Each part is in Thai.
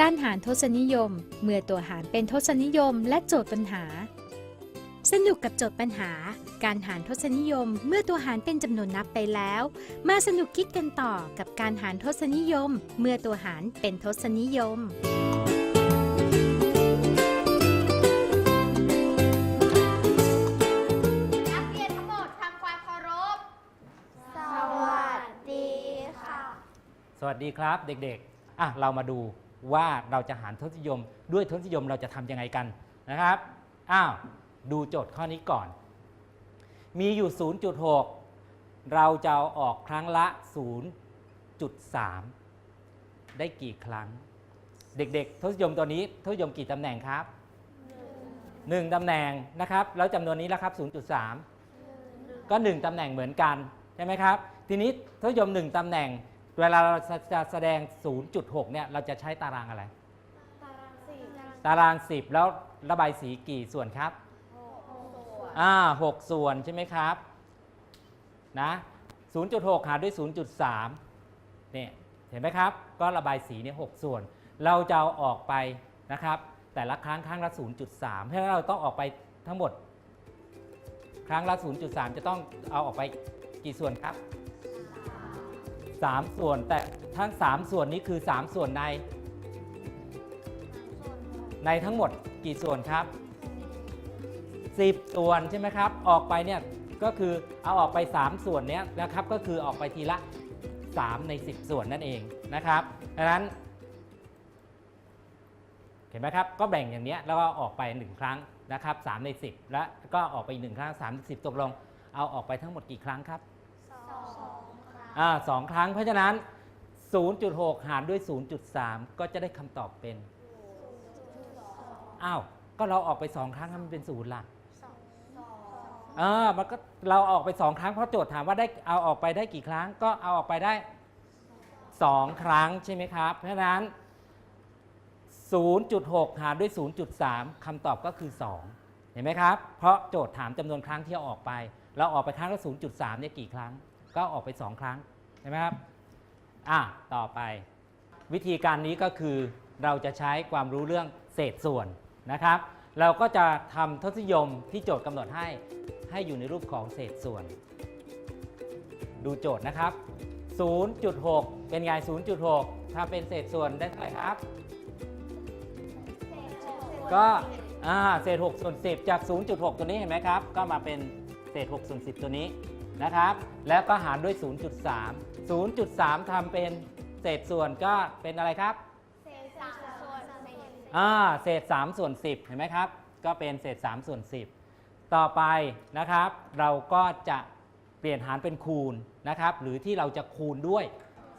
การหารทศนิยม เมื่อตัวหารเป็นทศนิยมและโจทย์ปัญหา สนุกกับโจทย์ปัญหา การหารทศนิยม เมื่อตัวหารเป็นจำนวนนับไปแล้ว มาสนุกคิดกันต่อกับการหารทศนิยม เมื่อตัวหารเป็นทศนิยมนักเรียนทั้งหมดทำความเคารพ สวัสดีค่ะ สวัสดีครับเด็กๆ อะ เรามาดู ว่าเราจะหารทศนิยม ด้วยทศนิยมเราจะทำยังไงกันนะครับอ้าวดูโจทย์ข้อนี้ก่อน มีอยู่ 0.6 เราจะเอาออกครั้งละ 0.3 ได้กี่ครั้ง เด็กๆ ทศนิยมตัวนี้ทศนิยมกี่ตำแหน่งครับ 1ตำแหน่งนะครับ แล้วจำนวนนี้แล้วครับ 0.3 ก็ 1ตำแหน่งเหมือนกัน ใช่ไหมครับ ทีนี้ทศนิยม 1ตำแหน่ง เวลาเราจะแสดง 0.6 เนี่ย เราจะใช้ตารางอะไรตาราง 10 แล้วระบายสีกี่ส่วนครับ อ่าหกส่วนใช่ไหมครับ นะ 0.6 หารด้วย 0.3 เนี่ย เห็นไหมครับ ก็ระบายสีเนี่ยหกส่วน เราจะเอาออกไปนะครับ แต่ละครั้งครั้งละ 0.3 เพราะฉะนั้นเราต้องออกไปทั้งหมด ครั้งละ 0.3 จะต้องเอาออกไปกี่ส่วนครับ 3 ส่วนแต่ทั้ง 3 ส่วนนี้คือ 3 ส่วนในในทั้งหมดกี่ส่วนครับ 10 ส่วนใช่ไหมครับ ออกไปเนี่ยก็คือเอาออกไป 3 ส่วนเนี้ยนะครับ ก็คือออกไปทีละ 3 ใน 10 ส่วนนั่นเองนะครับดังนั้น เห็นไหมครับ ก็แบ่งอย่างเนี้ยแล้วก็ออกไป 1 ครั้งนะครับ3ใน 10 แล้วก็ออกไปอีกหนึ่งครั้ง3ใน10 ตกลง เอาออกไปทั้งหมดกี่ครั้งครับ อ่าสองครั้งเพราะฉะนั้น 0.6 หารด้วย 0.3 ก็จะได้คำตอบเป็น อ้าว ก็เราออกไป2ครั้งให้มันเป็นศูนย์ล่ะเออมันก็เราออกไป2ครั้งเพราะโจทย์ถามว่าได้เอาออกไปได้กี่ครั้ง ก็เอาออกไปได้2ครั้งใช่ไหมครับ เพราะฉะนั้น 0.6 หารด้วย 0.3คำตอบก็คือ 2 เห็นไหมครับ เพราะโจทย์ถามจำนวนครั้งที่เอาออกไป เราออกไปครั้งละ 0.3 เนี่ยกี่ครั้ง ก็ออกไป 2 ครั้งใช่ไหมครับอะต่อไป วิธีการนี้ก็คือเราจะใช้ความรู้เรื่องเศษส่วนนะครับ เราก็จะทำทศนิยมที่โจทย์กำหนดให้ให้อยู่ในรูปของเศษส่วน ดูโจทย์นะครับ 0.6 เป็นไง 0.6 ถ้าเป็นเศษส่วนได้เท่าไหร่ครับ ก็อ่าเศษ6ส่วน10 จาก 0.6 ตัวนี้เห็นไหมครับ ก็มาเป็นเศษ6ส่วน10 ตัวนี้ นะครับ แล้วก็หารด้วย 0.3 0.3ทำเป็นเศษส่วนก็เป็นอะไรครับ เศษสามส่วนสี่อ่า เศษ3ส่วน10 เห็นไหมครับ ก็เป็นเศษ3ส่วน10 ต่อไปนะครับ เราก็จะเปลี่ยนหารเป็นคูณนะครับ หรือที่เราจะคูณด้วย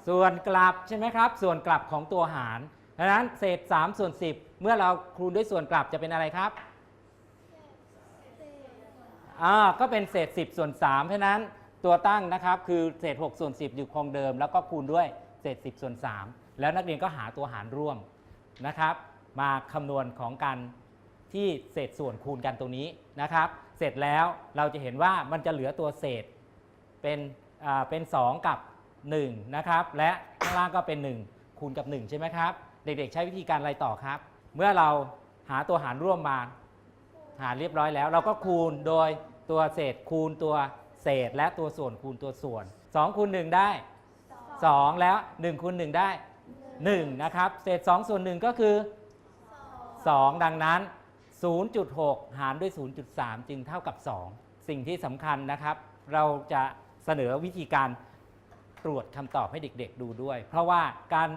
ส่วนกลับใช่ไหมครับ ส่วนกลับของตัวหารดังนั้นเศษ3ส่วน10 เมื่อเราคูณด้วยส่วนกลับจะเป็นอะไรครับ อ่าก็เป็นเศษ 10 ส่วน3เพราะฉะนั้นตัวตั้งนะครับคือเศษ 6 ส่วน 10 อยู่คงเดิม แล้วก็คูณด้วยเศษ 10 ส่วน 3 แล้วนักเรียนก็หาตัวหารร่วมนะครับ มาคำนวณของการที่เศษส่วนคูณกันตรงนี้นะครับ เสร็จแล้วเราจะเห็นว่ามันจะเหลือตัวเศษเป็นอ่าเป็น 2 กับ 1 นะครับ และข้างล่างก็เป็น 1 คูณกับ 1 ใช่ไหมครับ เด็กๆ ใช้วิธีการอะไรต่อครับ เมื่อเราหาตัวหารร่วมมา หารเรียบร้อยแล้ว เราก็คูณโดย ตัวเศษคูณตัวเศษและตัวส่วนคูณตัวส่วน2คูณ1ได้ 2 แล้ว1คูณ1ได้ 1 นะครับ เศษ2ส่วน1ก็คือ 2 ดังนั้น 0.6 หารด้วย 0.3 จึงเท่ากับ 2 สิ่งที่สำคัญนะครับ เราจะเสนอวิธีการตรวจคำตอบให้เด็กๆดูด้วย เพราะว่าการ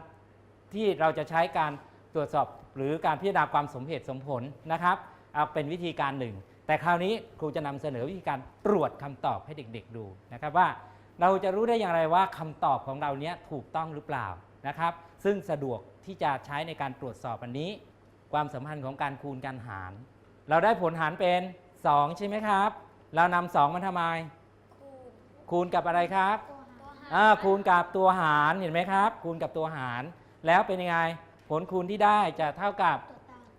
ที่เราจะใช้การตรวจสอบหรือการพิจารณาความสมเหตุสมผลนะครับเอาเป็นวิธีการหนึ่ง แต่คราวนี้ครูจะนำเสนอวิธีการตรวจคำตอบให้เด็ก ๆ ดูนะครับว่าเราจะรู้ได้อย่างไรว่าคำตอบของเราเนี้ยถูกต้องหรือเปล่านะครับ ซึ่งสะดวกที่จะใช้ในการตรวจสอบอันนี้ ความสัมพันธ์ของการคูณการหาร เราได้ผลหารเป็น 2 ใช่ไหมครับ เรานำสองมาทำไม คูณกับอะไรครับอ่าคูณกับตัวหารเห็นไหมครับ คูณกับตัวหาร แล้วเป็นยังไงผลคูณที่ได้จะเท่ากับ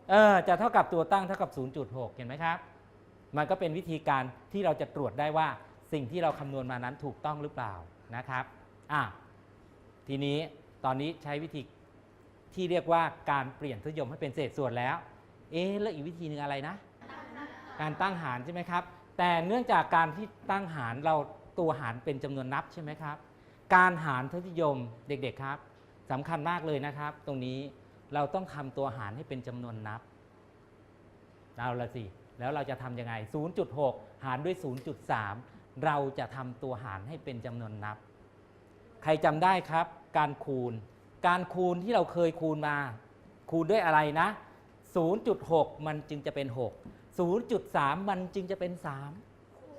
เออจะเท่ากับตัวตั้งเท่ากับ 0.6 เห็นไหมครับ มันก็เป็นวิธีการที่เราจะตรวจได้ว่าสิ่งที่เราคำนวณมานั้นถูกต้องหรือเปล่านะครับอะทีนี้ตอนนี้ใช้วิธีที่เรียกว่าการเปลี่ยนทศนิยมให้เป็นเศษส่วนแล้ว เอ๊แล้วอีกวิธีหนึ่งอะไรนะ การตั้งหารใช่ไหมครับ แต่เนื่องจากการที่ตั้งหารเราตัวหารเป็นจำนวนนับใช่ไหมครับ การหารทศนิยมเด็กๆครับสำคัญมากเลยนะครับ ตรงนี้เราต้องทำตัวหารให้เป็นจำนวนนับ เอาละสิ แล้วเราจะทำยังไง 0.6 หารด้วย 0.3 เราจะทำตัวหารให้เป็นจำนวนนับ ใครจำได้ครับ การคูณ การคูณที่เราเคยคูณมา คูณด้วยอะไรนะ 0.6 มันจึงจะเป็น 6 0.3 มันจึงจะเป็น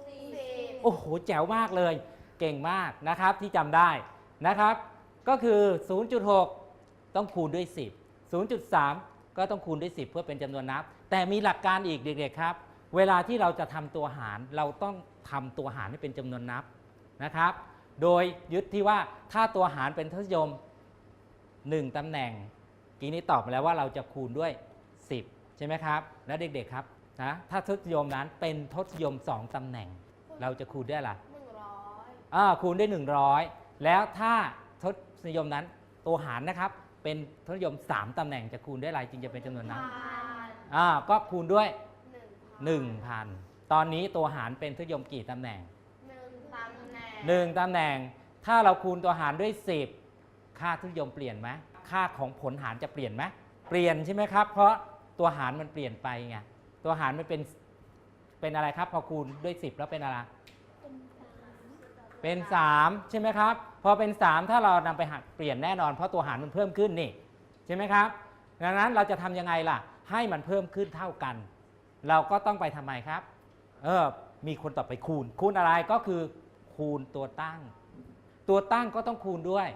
3 โอ้โห แจ๋วมากเลย เก่งมากนะครับที่จำได้นะครับ ก็คือ 0.6 ต้องคูณด้วย 10 0.3 ก็ต้องคูณด้วย 10 เพื่อเป็นจำนวนนับ แต่มีหลักการอีกเด็กๆครับ เวลาที่เราจะทำตัวหารเราต้องทำตัวหารให้เป็นจำนวนนับนะครับ โดยยึดที่ว่าถ้าตัวหารเป็นทศนิยม 1ตำแหน่งกีนี้ตอบมาแล้วว่าเราจะคูณด้วย 10 ใช่ไหมครับ แล้วเด็กๆครับนะถ้าทศนิยมนั้นเป็นทศนิยม 2ตำแหน่ง เราจะคูณด้วยอะไรหนึ่งร้อยอ่าคูณด้วย100 แล้วถ้าทศนิยมนั้นตัวหารนะครับเป็นทศนิยม 3ตำแหน่งจะคูณด้วยอะไรจึงจะเป็นจำนวนนับพัน อ่าก็คูณด้วยหนึ่งพัน1,000 ตอนนี้ตัวหารเป็นทศนิยมกี่ตำแหน่ง หนึ่งตำแหน่ง1ตำแหน่ง ถ้าเราคูณตัวหารด้วย 10 ค่าทศนิยมเปลี่ยนไหมค่าของผลหารจะเปลี่ยนไหมเปลี่ยนใช่ไหมครับ เพราะตัวหารมันเปลี่ยนไปไงตัวหารมันเป็นเป็นอะไรครับ พอคูณด้วย 10 แล้วเป็นอะไร เป็น 3 ใช่ไหมครับ พอเป็น 3 ถ้าเรานำไปหักเปลี่ยนแน่นอน เพราะตัวหารมันเพิ่มขึ้นนี่ ใช่ไหมครับ ดังนั้นเราจะทำยังไงล่ะ ให้มันเพิ่มขึ้นเท่ากัน เราก็ต้องไปทำไมครับ เออ มีคนตอบไปคูณ คูณอะไรก็คือคูณตัวตั้ง ตัวตั้งก็ต้องคูณด้วย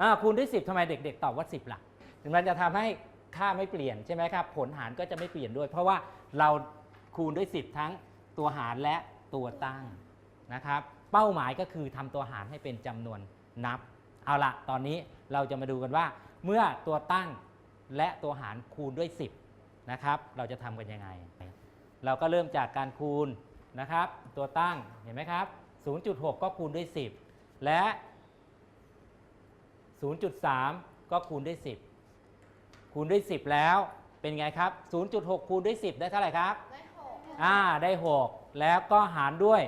อ่าคูณด้วย 10ทำไมเด็ก ๆ ตอบว่า 10ล่ะมันจะทำให้ค่าไม่เปลี่ยนใช่ไหมครับ ผลหารก็จะไม่เปลี่ยนด้วย เพราะว่าเราคูณด้วย 10 ทั้งตัวหารและตัวตั้งนะครับ เป้าหมายก็คือทำตัวหารให้เป็นจำนวนนับ เอาละตอนนี้เราจะมาดูกันว่า เมื่อตัวตั้ง และตัวหารคูณด้วย 10นะครับ เราจะทำกันยังไง เราก็เริ่มจากการคูณนะครับ ตัวตั้งเห็นไหมครับ 0.6 ก็คูณด้วย 10 และ 0.3 ก็คูณด้วย 10 คูณด้วย 10 แล้วเป็นไงครับ 0.6 คูณด้วย 10 ได้เท่าไหร่ครับ ได้หกอ่าได้ 6 แล้วก็หารด้วย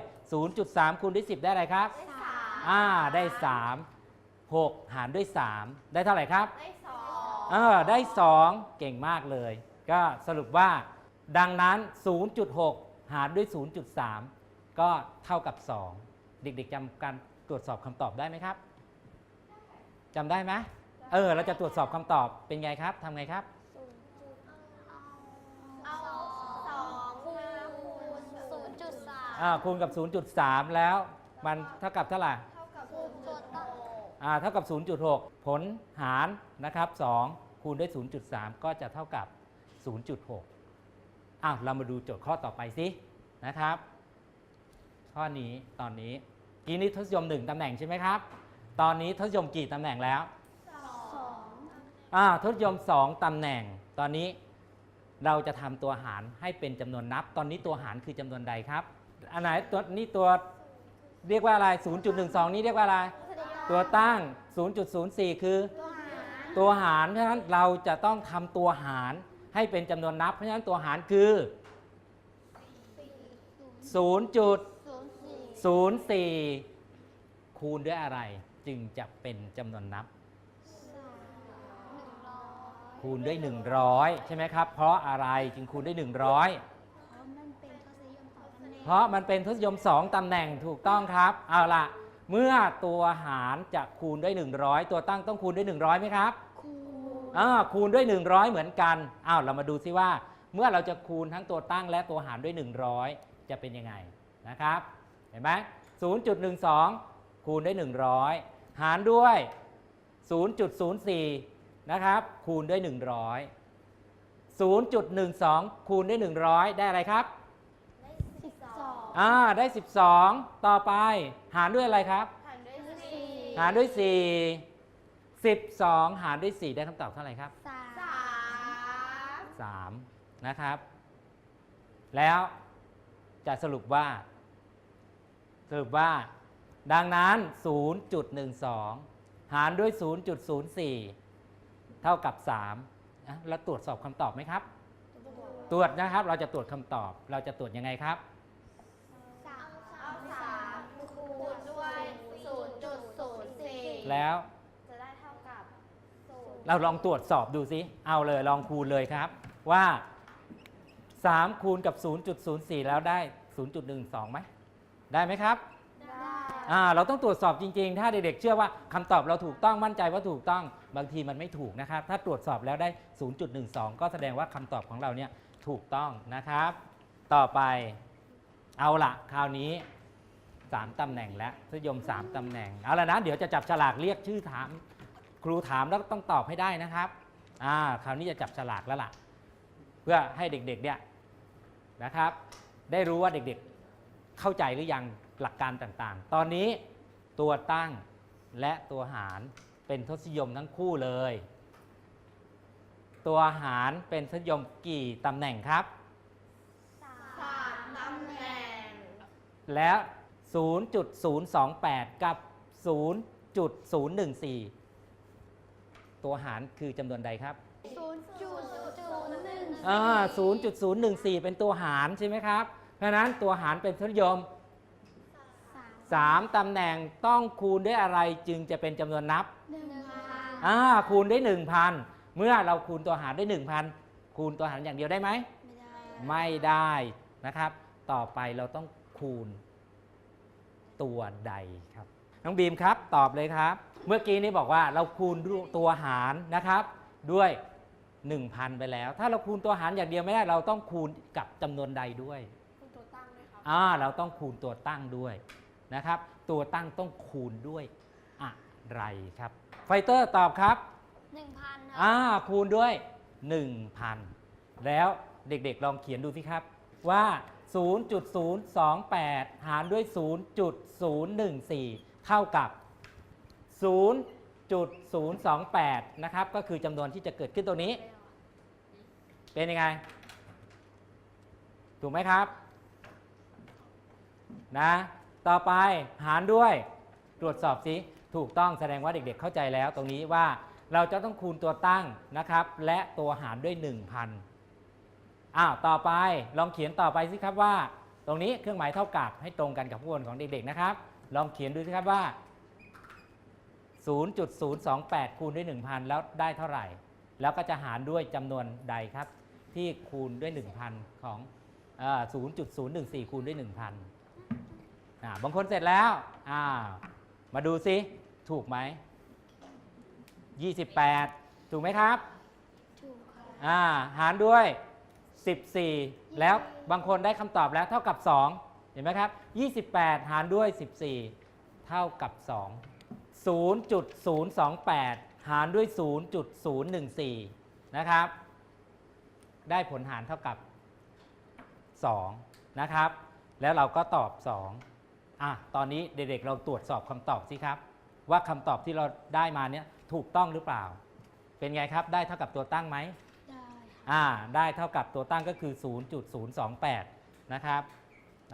0.3 คูณด้วย 10 ได้อะไรครับ ได้สามอ่าได้ 3 6 หารด้วย 3 ได้เท่าไหร่ครับ ได้สอง เออได้ 2 เก่งมากเลย ก็สรุปว่า ดังนั้น 0.6 หารด้วย 0.3 ก็เท่ากับ 2 เด็กๆจำการตรวจสอบคำตอบได้ไหมครับจำได้ไหมเออ เราจะตรวจสอบคำตอบเป็นไงครับทำไงครับเอาสองคูณศูนย์จุดสามอ่าคูณกับ 0.3 แล้วมันเท่ากับเท่าไหร่ เท่ากับ 0.6 ผลหารนะครับ2คูณด้วย 0.3 ก็จะเท่ากับ 0.6อ้าวเรามาดูโจทย์ข้อต่อไปสินะครับ ข้อนี้ตอนนี้กีนี้ทศนิยม 1ตำแหน่งใช่ไหมครับ ตอนนี้ทศนิยมกี่ตำแหน่งแล้วสองอ่าทศนิยม 2ตำแหน่ง ตอนนี้เราจะทำตัวหารให้เป็นจำนวนนับ ตอนนี้ตัวหารคือจำนวนใดครับ อันไหนตัวนี้ตัวเรียกว่าอะไร 0.12 นี้เรียกว่าอะไร ตัวตั้ง 0.04 คือ ตัวหาร เพราะฉะนั้นเราจะต้องทำตัวหารให้เป็นจำนวนนับ เพราะฉะนั้นตัวหารคือ 0.04 คูณด้วยอะไร จึงจะเป็นจำนวนนับ คูณด้วย 100 ใช่ไหมครับ เพราะอะไรจึงคูณด้วย 100เพราะมันเป็นทศนิยม2ตำแหน่งถูกต้องครับ เอาล่ะ เมื่อตัวหารจะคูณด้วย 100 ตัวตั้งต้องคูณด้วย 100ไหมครับอ่าคูณด้วย 100 เหมือนกันอ้าวเรามาดูซิว่า เมื่อเราจะคูณทั้งตัวตั้งและตัวหารด้วย 100 จะเป็นยังไงนะครับ เห็นไหม0.12 คูณด้วย 100 หารด้วย 0.04 นะครับ คูณด้วย 100 0.12 คูณด้วย 100 ได้อะไรครับสิบส องอ่าได้ 12 ต่อไปหารด้วยอะไรครับหันด้วยสี่หารด้วย 4 12 หารด้วย 4 ได้คำตอบเท่าไหร่ครับ สามสาม3 นะครับ แล้วจะสรุปว่า สรุปว่า ดังนั้น 0.12 หารด้วย 0.04 เท่ากับ3นะแล้วตรวจสอบคำตอบไหมครับ ตรวจนะครับ เราจะตรวจคำตอบ เราจะตรวจยังไงครับ สามเอาสามคูณด้วยศูนย์จุดศูนย์สี่ แล้ว จะได้เท่ากับศูนย์เราลองตรวจสอบดูซิ เอาเลยลองคูณเลยครับ ว่า 3 คูณกับ 0.04 แล้วได้ 0.12ไหม ได้ไหมครับ ได้ อ่าเราต้องตรวจสอบจริงๆ ถ้าเด็กๆ เชื่อว่าคำตอบเราถูกต้องมั่นใจว่าถูกต้องบางทีมันไม่ถูกนะครับ ถ้าตรวจสอบแล้วได้ 0.12 ก็แสดงว่าคำตอบของเราเนี่ยถูกต้องนะครับ ต่อไปเอาละคราวนี้ 3 ตำแหน่งแล้วทศนิยม 3 ตำแหน่ง เอาละนะ เดี๋ยวจะจับฉลากเรียกชื่อถาม ครูถามแล้วต้องตอบให้ได้นะครับ อ่า คราวนี้จะจับฉลากแล้วล่ะ เพื่อให้เด็กๆเนี่ยนะครับ ได้รู้ว่าเด็กๆเข้าใจหรือยังหลักการต่างๆ ตอนนี้ตัวตั้งและตัวหารเป็นทศนิยมทั้งคู่เลย ตัวหารเป็นทศนิยมกี่ตำแหน่งครับ สามตำแหน่ง แล้ว 0.028 กับ 0.014 ตัวหารคือจำนวนใดครับศูนย์จุดศูนย์หนึ่งอ่า0.014 เป็นตัวหารใช่ไหมครับ เพราะฉะนั้นตัวหารเป็นทศนิยม 3ตำแหน่งต้องคูณด้วยอะไรจึงจะเป็นจำนวนนับหนึ่งพันอ่าคูณได้1,000 เมื่อเราคูณตัวหารได้1,000 คูณตัวหารอย่างเดียวได้ไหม ไม่ได้นะครับ ต่อไปเราต้องคูณ ตัวใดครับ น้องบีมครับตอบเลยครับ เมื่อกี้นี้บอกว่าเราคูณตัวหารนะครับ ด้วย 1,000 ไปแล้ว ถ้าเราคูณตัวหารอย่างเดียวไม่ได้เราต้องคูณกับจำนวนใดด้วยคุณตัวตั้งไหมครับอ่าเราต้องคูณตัวตั้งด้วยนะครับ ตัวตั้งต้องคูณด้วยอะไรครับ ไฟเตอร์ตอบครับหนึ่งพันอ่าคูณด้วย 1,000 แล้วเด็กๆลองเขียนดูสิครับว่า 0.028 หารด้วย 0.014 เท่ากับ 0.028 นะครับ ก็คือจำนวนที่จะเกิดขึ้นตัวนี้ เป็นยังไง ถูกไหมครับ นะ ต่อไปหารด้วย ตรวจสอบสิถูกต้องแสดงว่าเด็กๆเข้าใจแล้วตรงนี้ว่าเราจะต้องคูณตัวตั้งนะครับ และตัวหารด้วย 1,000 อ้าวต่อไปลองเขียนต่อไปสิครับว่า ตรงนี้เครื่องหมายเท่ากับให้ตรงกันกับผู้คนของเด็กๆนะครับ ลองเขียนดูสิครับว่า 0.028 คูณด้วย 1,000 แล้วได้เท่าไหร่ แล้วก็จะหารด้วยจำนวนใดครับ ที่คูณด้วย 1,000 ของเอ่อ0.014 คูณด้วย 1,000อ่าบางคนเสร็จแล้วอ่ามาดูซิถูกไหม 28 ถูกไหมครับถูกค่ะอ่าหารด้วย 14 แล้วบางคนได้คำตอบแล้วเท่ากับ 2 เห็นไหมครับ 28 หารด้วย 14 เท่ากับ 2 0.028 หารด้วย 0.014 นะครับ ได้ผลหารเท่ากับ 2 นะครับ แล้วเราก็ตอบ 2 อะ ตอนนี้เด็กๆเราตรวจสอบคำตอบสิครับ ว่าคำตอบที่เราได้มาเนี้ยถูกต้องหรือเปล่า เป็นไงครับ ได้เท่ากับตัวตั้งไหม อ่าได้เท่ากับตัวตั้งก็คือ 0.028 นะครับ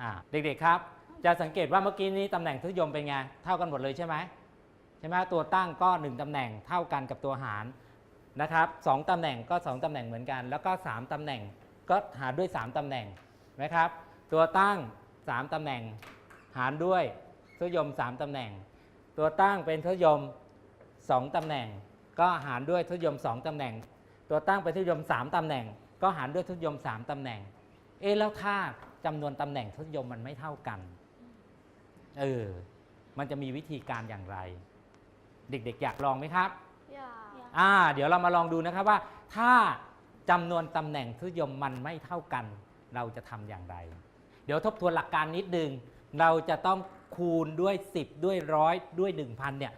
อ่าเด็กๆครับ จะสังเกตว่าเมื่อกี้นี้ตำแหน่งทศนิยมเป็นไง เท่ากันหมดเลยใช่ไหมใช่ไหมตัวตั้งก็ 1ตำแหน่งเท่ากันกับตัวหารนะครับสองตำแหน่งก็ 2ตำแหน่งเหมือนกัน แล้วก็ 3ตำแหน่งก็หารด้วย 3ตำแหน่งนะครับ ตัวตั้ง 3ตำแหน่ง หารด้วยทศนิยม 3ตำแหน่ง ตัวตั้งเป็นทศนิยม 2ตำแหน่ง ก็หารด้วยทศนิยม 2ตำแหน่ง ตัวตั้งเป็นทศนิยม 3 ตำแหน่ง ก็หารด้วยทศนิยม 3 ตำแหน่ง เอ๊ะแล้วถ้าจำนวนตำแหน่งทศนิยมมันไม่เท่ากันเออมันจะมีวิธีการอย่างไร เด็กๆ อยากลองไหมครับอยากอ่า เดี๋ยวเรามาลองดูนะครับว่า ถ้าจำนวนตำแหน่งทศนิยมมันไม่เท่ากัน เราจะทำอย่างไร เดี๋ยวทบทวนหลักการนิดนึงเราจะต้องคูณด้วย 10 ด้วยร้อยด้วย 1,000เนี่ย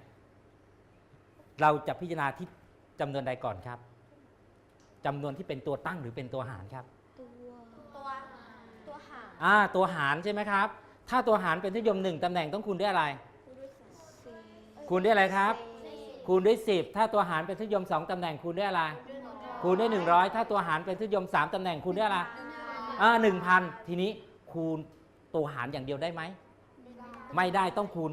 เราจะพิจารณาที่จำนวนใดก่อนครับ จำนวนที่เป็นตัวตั้งหรือเป็นตัวหารครับ ตัวตัวตัวหารอ่าตัวหารใช่ไหมครับ ถ้าตัวหารเป็นทศนิยม1ตำแหน่งต้องคูณด้วยอะไร สี่คูณด้วยอะไรครับสี่คูณด้วย 10 ถ้าตัวหารเป็นทศนิยม2ตำแหน่งคูณด้วยอะไร คูณด้วย100 ถ้าตัวหารเป็นทศนิยม3ตำแหน่งคูณด้วยอะไร อ่า1,000ทีนี้คูณตัวหารอย่างเดียวได้ไหม ไม่ได้ต้องคูณ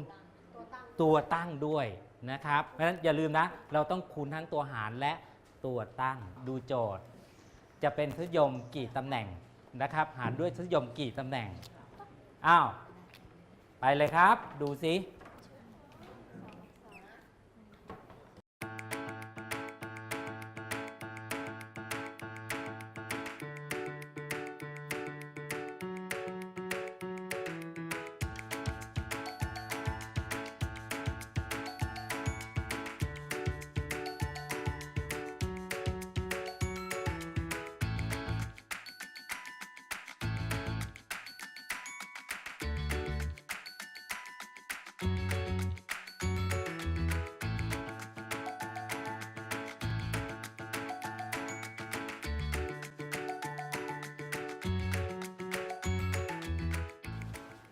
ตัวตั้งด้วยนะครับ เพราะฉะนั้นอย่าลืมนะ เราต้องคูณทั้งตัวหารและ ตัวตั้งดูโจทย์ จะเป็นทศนิยมกี่ตำแหน่งนะครับ หารด้วยทศนิยมกี่ตำแหน่งอ้าวไปเลยครับ ดูสิ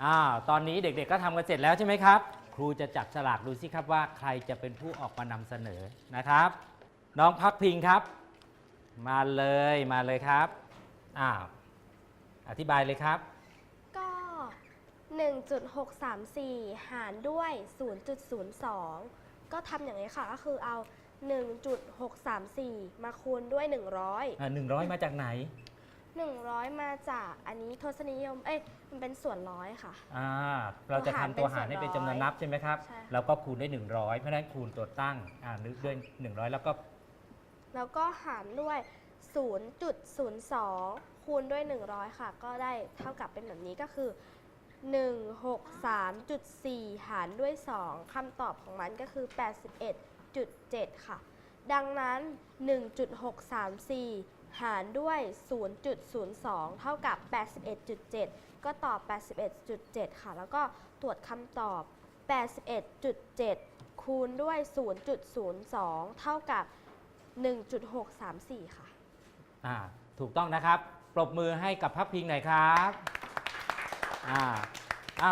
อ้าวตอนนี้เด็กๆก็ทำกันเสร็จแล้วใช่ไหมครับ ครูจะจับฉลากดูสิครับว่าใครจะเป็นผู้ออกมานำเสนอนะครับ น้องพักพิงครับ มาเลยมาเลยครับอ้าวอธิบายเลยครับ ก็ 1.634 หารด้วย 0.02 ก็ทำอย่างนี้ค่ะ ก็คือเอา 1.634 มาคูณด้วย 100หนึ่งร้อยมาจากไหน 100 มาจากอันนี้ทศนิยม เอ้ย มันเป็นส่วนร้อยค่ะ อ่าเราจะทำตัวหารให้เป็นจำนวนนับใช่ไหมครับใช่เราก็คูณด้วย 100 เพราะฉะนั้นคูณตัวตั้งอ่านึกด้วย 100 แล้วก็แล้วก็หารด้วย 0.02 คูณด้วย 100 ค่ะ ก็ได้เท่ากับเป็นแบบนี้ก็คือ 163.4 หารด้วย 2คำตอบของมันก็คือ 81.7 ค่ะ ดังนั้น 1.634 หารด้วย 0.02 เท่ากับ 81.7 ก็ตอบ 81.7 ค่ะ แล้วก็ตรวจคำตอบ 81.7 คูณด้วย 0.02 เท่ากับ 1.634 ค่ะ อ่า ถูกต้องนะครับ ปรบมือให้กับพักพิงหน่อยครับ อ่าอ่า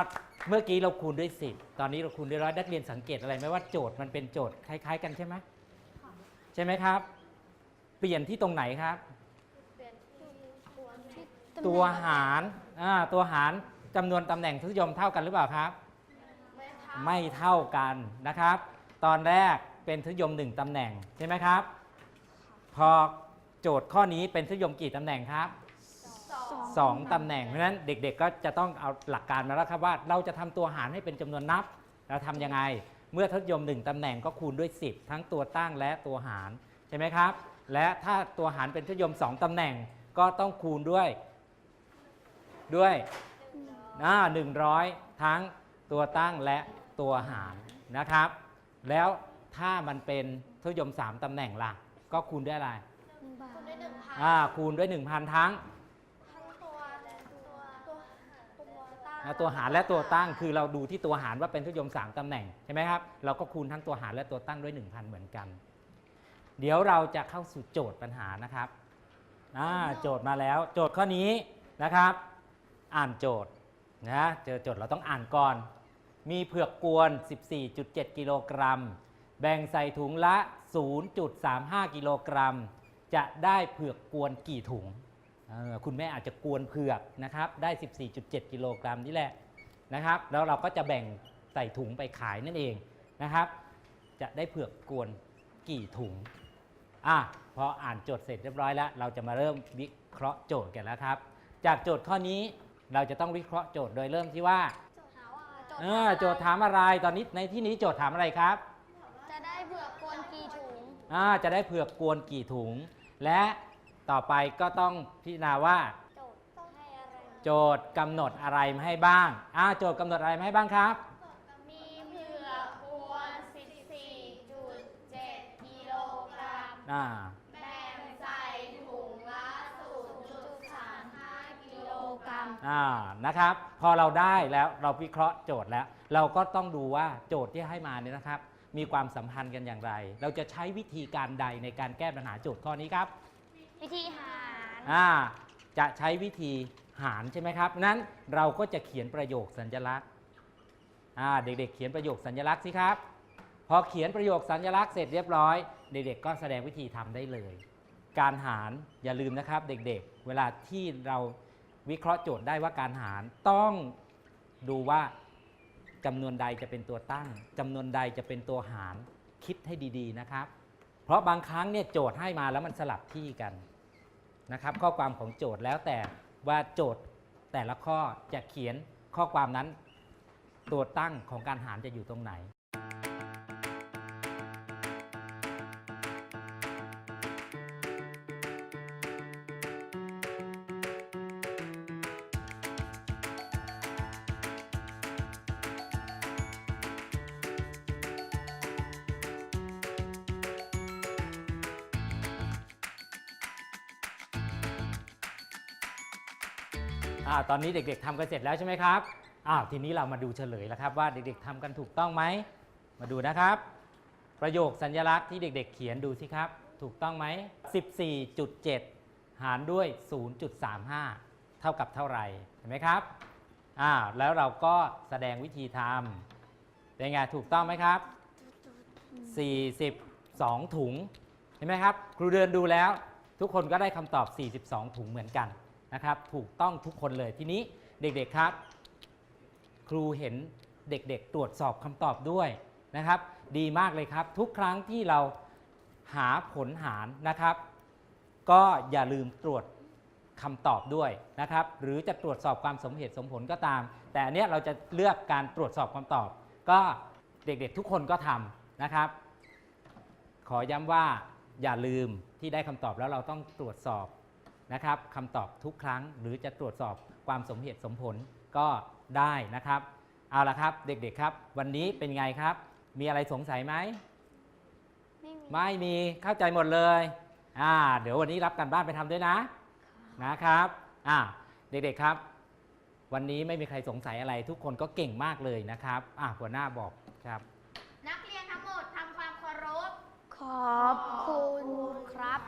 เมื่อกี้เราคูณด้วย 10 ตอนนี้เราคูณด้วยร้อยนักเรียนสังเกตอะไรไหมว่าโจทย์มันเป็นโจทย์คล้าย ๆ กันใช่ไหมใช่ไหมครับ เปลี่ยนที่ตรงไหนครับ ตัวหารอ่าตัวหารจำนวนตำแหน่งทศนิยมเท่ากันหรือเปล่าครับ ไม่เท่ากันนะครับ ตอนแรกเป็นทศนิยม1ตำแหน่งใช่ไหมครับ พอโจทย์ข้อนี้เป็นทศนิยมกี่ตำแหน่งครับ2ตำแหน่งเพราะฉะนั้นเด็กๆก็จะต้องเอาหลักการมาแล้วครับว่า เราจะทำตัวหารให้เป็นจำนวนนับเราทำยังไง เมื่อทศนิยม1ตำแหน่งก็คูณด้วย 10 ทั้งตัวตั้งและตัวหารใช่ไหมครับ และถ้าตัวหารเป็นทศนิยม2ตำแหน่งก็ต้องคูณด้วย ด้วยอ่า100ทั้งตัวตั้งและตัวหารนะครับ แล้วถ้ามันเป็นทศนิยม3ตำแหน่งล่ะ ก็คูณด้วยอะไรคูณด้วยหนึ่งพันอ่าคูณด้วย 1,000 ทั้งทั้งตัวและตัวตัวตัวตั้งอ่าตัวหารและตัวตั้งคือเราดูที่ตัวหารว่าเป็นทศนิยม3ตำแหน่งใช่ไหมครับเราก็คูณทั้งตัวหารและตัวตั้งด้วย 1,000 เหมือนกัน เดี๋ยวเราจะเข้าสู่โจทย์ปัญหานะครับอ่าโจทย์มาแล้ว โจทย์ข้อนี้นะครับ อ่านโจทย์นะเจอโจทย์เราต้องอ่านก่อน มีเผือกกวน 14.7 กิโลกรัม แบ่งใส่ถุงละ 0.35 กิโลกรัม จะได้เผือกกวนกี่ถุงออคุณแม่อาจจะกวนเผือกนะครับ ได้ 14.7 กิโลกรัมนี่แหละนะครับ แล้วเราก็จะแบ่งใส่ถุงไปขายนั่นเองนะครับ จะได้เผือกกวนกี่ถุงอะพออ่านโจทย์เสร็จเรียบร้อยแล้ว เราจะมาเริ่มวิเคราะห์โจทย์กันแล้วครับ จากโจทย์ข้อนี้ เราจะต้องวิเคราะห์โจทย์โดยเริ่มที่ว่าหาว่าโจทย์เออโจทย์ถามอะไรตอนนี้ในที่นี้โจทย์ถามอะไรครับจะได้เผือกกวนกี่ถุงอ่าจะได้เผือกกวนกี่ถุง และต่อไปก็ต้องพิจารณาว่า โจทย์ต้องให้อะไรโจทย์กำหนดอะไรมาให้บ้างอ่าโจทย์กำหนดอะไรมาให้บ้างครับ มีเผือกกวน14.7กิโลกรัม อ่า แบ่งใส่ถุงละ0.35กิโลกรัม อ่านะครับ พอเราได้แล้วเราวิเคราะห์โจทย์แล้ว เราก็ต้องดูว่าโจทย์ที่ให้มาเนี่ยนะครับ มีความสัมพันธ์กันอย่างไร เราจะใช้วิธีการใดในการแก้ปัญหาโจทย์ข้อนี้ครับวิธีหารอ่าจะใช้วิธีหารใช่ไหมครับนั้นเราก็จะเขียนประโยคสัญลักษณ์อ่าเด็กๆ เขียนประโยคสัญลักษณ์สิครับ พอเขียนประโยคสัญลักษณ์เสร็จเรียบร้อย เด็กๆ ก็แสดงวิธีทำได้เลย การหารอย่าลืมนะครับเด็กๆ เวลาที่เรา วิเคราะห์โจทย์ได้ว่าการหารต้องดูว่าจำนวนใดจะเป็นตัวตั้งจำนวนใดจะเป็นตัวหารคิดให้ดีๆนะครับ เพราะบางครั้งเนี่ยโจทย์ให้มาแล้วมันสลับที่กันนะครับ ข้อความของโจทย์แล้วแต่ว่าโจทย์แต่ละข้อจะเขียนข้อความนั้น ตัวตั้งของการหารจะอยู่ตรงไหน อ่าตอนนี้เด็กๆทำกันเสร็จแล้วใช่ไหมครับอ้าวทีนี้เรามาดูเฉลยแล้วครับว่าเด็กๆทำกันถูกต้องไหม มาดูนะครับ ประโยคสัญลักษณ์ที่เด็กๆ เขียนดูสิครับ ถูกต้องไหม 14.7 หารด้วย 0.35 เท่ากับเท่าไหร่เห็นไหมครับอ่าแล้วเราก็แสดงวิธีทำเป็นไงถูกต้องไหมครับ 42 ถุง เห็นไหมครับ ครูเดือนดูแล้ว ทุกคนก็ได้คำตอบ 42 ถุงเหมือนกัน นะครับถูกต้องทุกคนเลยทีนี้เด็กๆครับ ครูเห็นเด็กๆ ตรวจสอบคำตอบด้วยนะครับ ดีมากเลยครับ ทุกครั้งที่เราหาผลหารนะครับ ก็อย่าลืมตรวจคำตอบด้วยนะครับ หรือจะตรวจสอบความสมเหตุสมผลก็ตาม แต่อันเนี้ยเราจะเลือกการตรวจสอบคำตอบ ก็เด็กๆ ทุกคนก็ทำนะครับ ขอย้ำว่าอย่าลืมที่ได้คำตอบแล้วเราต้องตรวจสอบ นะครับคำตอบทุกครั้งหรือจะตรวจสอบความสมเหตุสมผลก็ได้นะครับ เอาละครับเด็กๆครับ วันนี้เป็นไงครับ มีอะไรสงสัยไหมไม่มีไม่มีเข้าใจหมดเลยอ่าเดี๋ยววันนี้รับกันบ้านไปทำด้วยนะนะครับอ่าเด็กๆครับ วันนี้ไม่มีใครสงสัยอะไร ทุกคนก็เก่งมากเลยนะครับอ่าหัวหน้าบอกครับ นักเรียนทั้งหมดทำความเคารพขอบคุณครับ